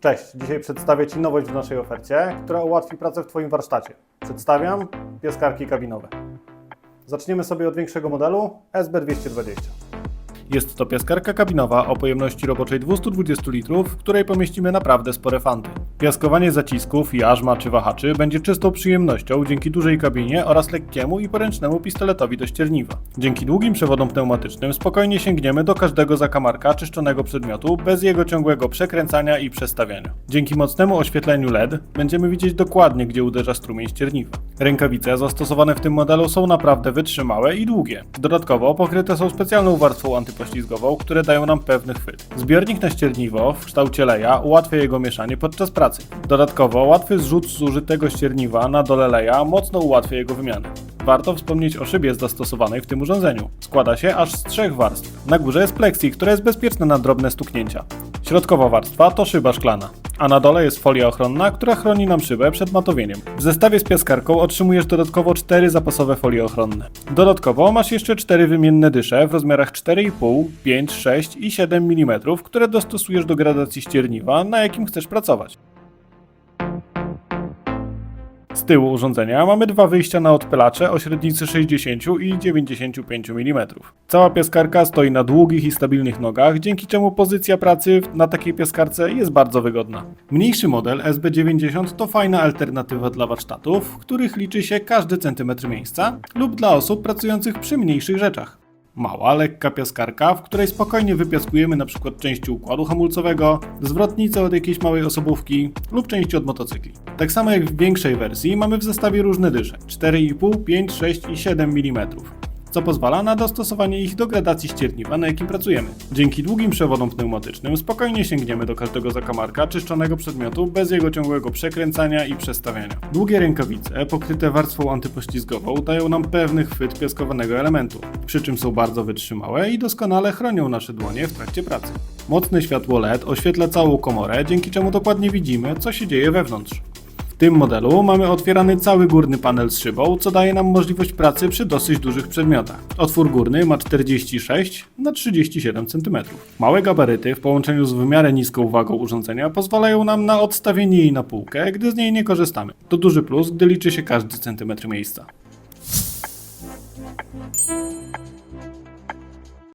Cześć, dzisiaj przedstawię Ci nowość w naszej ofercie, która ułatwi pracę w Twoim warsztacie. Przedstawiam pieskarki kabinowe. Zaczniemy sobie od większego modelu SB220. Jest to piaskarka kabinowa o pojemności roboczej 220 litrów, w której pomieścimy naprawdę spore fanty. Piaskowanie zacisków, jarzma czy wahaczy będzie czystą przyjemnością dzięki dużej kabinie oraz lekkiemu i poręcznemu pistoletowi do ścierniwa. Dzięki długim przewodom pneumatycznym spokojnie sięgniemy do każdego zakamarka czyszczonego przedmiotu bez jego ciągłego przekręcania i przestawiania. Dzięki mocnemu oświetleniu LED będziemy widzieć dokładnie, gdzie uderza strumień ścierniwa. Rękawice zastosowane w tym modelu są naprawdę wytrzymałe i długie. Dodatkowo pokryte są specjalną warstwą antypoślizgową, które dają nam pewny chwyt. Zbiornik na ścierniwo w kształcie leja ułatwia jego mieszanie podczas pracy. Dodatkowo łatwy zrzut zużytego ścierniwa na dole leja mocno ułatwia jego wymianę. Warto wspomnieć o szybie zastosowanej w tym urządzeniu. Składa się aż z trzech warstw. Na górze jest plexi, które jest bezpieczne na drobne stuknięcia. Środkowa warstwa to szyba szklana, a na dole jest folia ochronna, która chroni nam szybę przed matowieniem. W zestawie z piaskarką otrzymujesz dodatkowo 4 zapasowe folie ochronne. Dodatkowo masz jeszcze 4 wymienne dysze w rozmiarach 4,5, 5, 6 i 7 mm, które dostosujesz do gradacji ścierniwa, na jakim chcesz pracować. Tyłu urządzenia mamy dwa wyjścia na odpylacze o średnicy 60 i 95 mm. Cała piaskarka stoi na długich i stabilnych nogach, dzięki czemu pozycja pracy na takiej piaskarce jest bardzo wygodna. Mniejszy model SB90 to fajna alternatywa dla warsztatów, w których liczy się każdy centymetr miejsca lub dla osób pracujących przy mniejszych rzeczach. Mała, lekka piaskarka, w której spokojnie wypiaskujemy np. części układu hamulcowego, zwrotnicę od jakiejś małej osobówki lub części od motocykli. Tak samo jak w większej wersji mamy w zestawie różne dysze 4,5, 5, 6 i 7 mm co pozwala na dostosowanie ich do gradacji ścierniwa, na jakim pracujemy. Dzięki długim przewodom pneumatycznym spokojnie sięgniemy do każdego zakamarka czyszczonego przedmiotu bez jego ciągłego przekręcania i przestawiania. Długie rękawice, pokryte warstwą antypoślizgową, dają nam pewny chwyt piaskowanego elementu, przy czym są bardzo wytrzymałe i doskonale chronią nasze dłonie w trakcie pracy. Mocne światło LED oświetla całą komorę, dzięki czemu dokładnie widzimy, co się dzieje wewnątrz. Tym modelu mamy otwierany cały górny panel z szybą, co daje nam możliwość pracy przy dosyć dużych przedmiotach. Otwór górny ma 46 na 37 cm. Małe gabaryty w połączeniu z w miarę niską wagą urządzenia pozwalają nam na odstawienie jej na półkę, gdy z niej nie korzystamy. To duży plus, gdy liczy się każdy centymetr miejsca.